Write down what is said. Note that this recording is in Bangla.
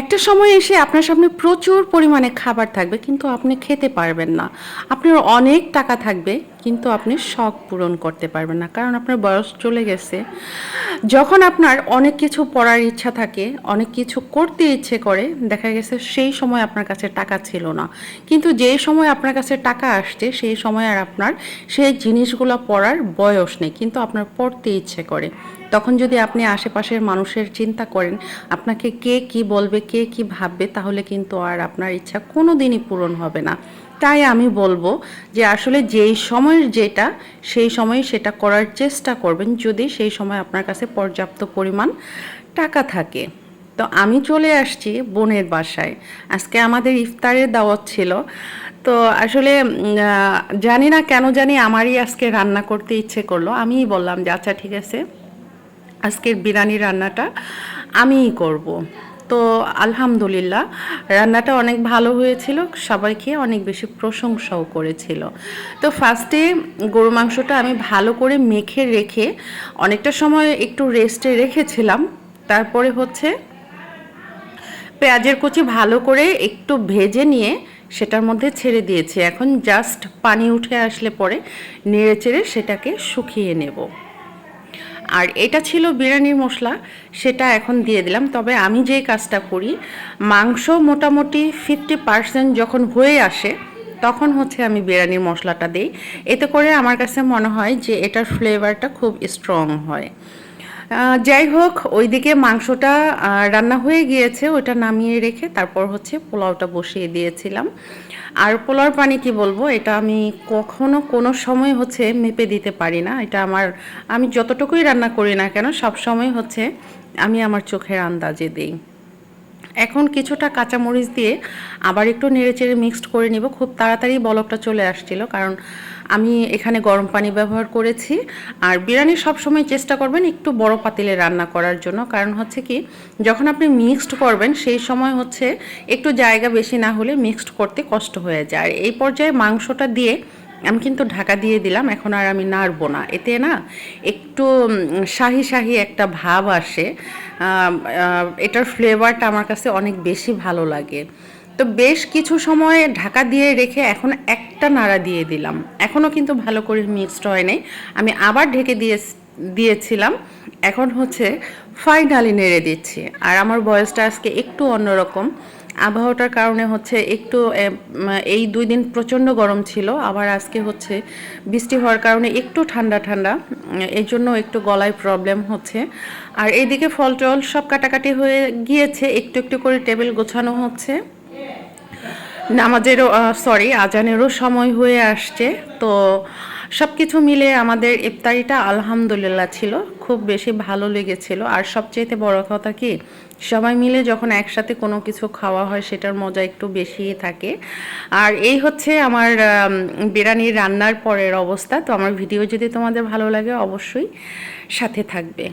একটা সময় এসে আপনার সামনে প্রচুর পরিমাণে খাবার থাকবে, কিন্তু আপনি খেতে পারবেন না। আপনার অনেক টাকা থাকবে কিন্তু আপনি শখ পূরণ করতে পারবেন না। কারণ আপনার বয়স চলে গেছে। যখন আপনার অনেক কিছু পড়ার ইচ্ছা থাকে, অনেক কিছু করতে ইচ্ছে করে, দেখা গেছে সেই সময় আপনার কাছে টাকা ছিল না। কিন্তু যেই সময় আপনার কাছে টাকা আসছে, সেই সময় আর আপনার সেই জিনিসগুলো পড়ার বয়স নেই। কিন্তু আপনার পড়তে ইচ্ছে করে। তখন যদি আপনি আশেপাশের মানুষের চিন্তা করেন, আপনাকে কে কি বলবে, কে কি ভাববে, তাহলে কিন্তু আর আপনার ইচ্ছা কোনো দিনই পূরণ হবে না। তাই আমি বলব যে আসলে যেই সময়ের যেটা, সেই সময়ে সেটা করার চেষ্টা করবেন যদি সেই সময় আপনার কাছে পর্যাপ্ত পরিমাণ টাকা থাকে। তো আমি চলে আসছি বোনের বাসায়। আজকে আমাদের ইফতারের দাওয়াত ছিল। তো আসলে জানি না কেন জানি আমারই আজকে রান্না করতে ইচ্ছে করল। আমিই বললাম যে আচ্ছা ঠিক আছে। আজকের বিরিয়ানি রান্নাটা আমিই করব। তো আলহামদুলিল্লাহ, রান্নাটা অনেক ভালো হয়েছিল, সবাই খেয়ে অনেক বেশি প্রশংসাও করেছিল। তো ফার্স্টে গরু মাংসটা আমি ভালো করে মেখে রেখে অনেকটা সময় একটু রেস্টে রেখেছিলাম, তারপরে হচ্ছে পেঁয়াজের কুচি ভালো করে একটু ভেজে নিয়ে সেটার মধ্যে ছেড়ে দিয়েছি। এখন জাস্ট পানি উঠে আসলে পরে নেড়ে চেড়ে সেটাকে শুকিয়ে নেব। আর এটা ছিল বিরিয়ানির মশলা, সেটা এখন দিয়ে দিলাম। তবে আমি যে কাজটা করি, মাংস মোটামুটি ফিফটি পার্সেন্ট যখন হয়ে আসে, তখন হচ্ছে আমি বিরিয়ানির মশলাটা দিই। এতে করে আমার কাছে মনে হয় যে এটার ফ্লেভারটা খুব স্ট্রং হয়। যাই হোক, ওইদিকে মাংসটা রান্না হয়ে গিয়েছে, ওটা নামিয়ে রেখে তারপর হচ্ছে পোলাওটা বসিয়ে দিয়েছিলাম। আর পোলাওর পানি কি বলব, এটা আমি কখনো কোনো সময় হচ্ছে মেপে দিতে পারি না। এটা আমার, আমি যতটুকুই রান্না করি না কেন, সব সময় হচ্ছে আমি আমার চোখের আন্দাজে দিই। এখন কিছুটা কাঁচামরিচ দিয়ে আবার একটু নেড়েচেড়ে মিক্সড করে নিব। খুব তাড়াতাড়ি বলকটা চলে আসছিল, কারণ আমি এখানে গরম পানি ব্যবহার করেছি। আর বিরিয়ানি সবসময় চেষ্টা করবেন একটু বড় পাতিলে রান্না করার জন্য, কারণ হচ্ছে কি, যখন আপনি মিক্সড করবেন, সেই সময় হচ্ছে একটু জায়গা বেশি না হলে মিক্সড করতে কষ্ট হয়ে যায়। আর এই পর্যায়ে মাংসটা দিয়ে আমি কিন্তু ঢাকা দিয়ে দিলাম, এখন আর আমি নাড়বো না। এতে না একটু শাহি শাহি একটা ভাব আসে। এটার ফ্লেভারটা আমার কাছে অনেক বেশি ভালো লাগে। তো বেশ কিছু সময় ঢাকা দিয়ে রেখে এখন একটা নাড়া দিয়ে দিলাম। এখনও কিন্তু ভালো করে মিক্সড হয় নাই। আমি আবার ঢেকে দিয়ে, দিয়েছিলাম। এখন হচ্ছে ফাইনালি নেড়ে দিচ্ছি। আর আমার বয়সটা আজকে একটু অন্যরকম। আবহাওয়াটার কারণে হচ্ছে একটু এই দুই দিন প্রচণ্ড গরম ছিল, আবার আজকে হচ্ছে বৃষ্টি হওয়ার কারণে একটু ঠান্ডা ঠান্ডা এই জন্য একটু গলায় প্রবলেম হচ্ছে। আর এইদিকে ফল টল সব কাটাকাটি হয়ে গিয়েছে, একটু একটু করে টেবিল গোছানো হচ্ছে। নামাজেরও সরি আজানেরও সময় হয়ে আসছে, তো সব কিছু মিলে আমাদের ইফতারিটা আলহামদুলিল্লাহ ছিল, খুব বেশি ভালো লেগেছিল। আর সবচেয়েতে বড় কথা কি, সবাই মিলে যখন একসাথে কোনো কিছু খাওয়া হয় সেটার মজা একটু বেশি থাকে। আর এই হচ্ছে আমার বিরিয়ানির রান্নার পরের অবস্থা। তো আমার ভিডিও যদি তোমাদের ভালো লাগে অবশ্যই সাথে থাকবে।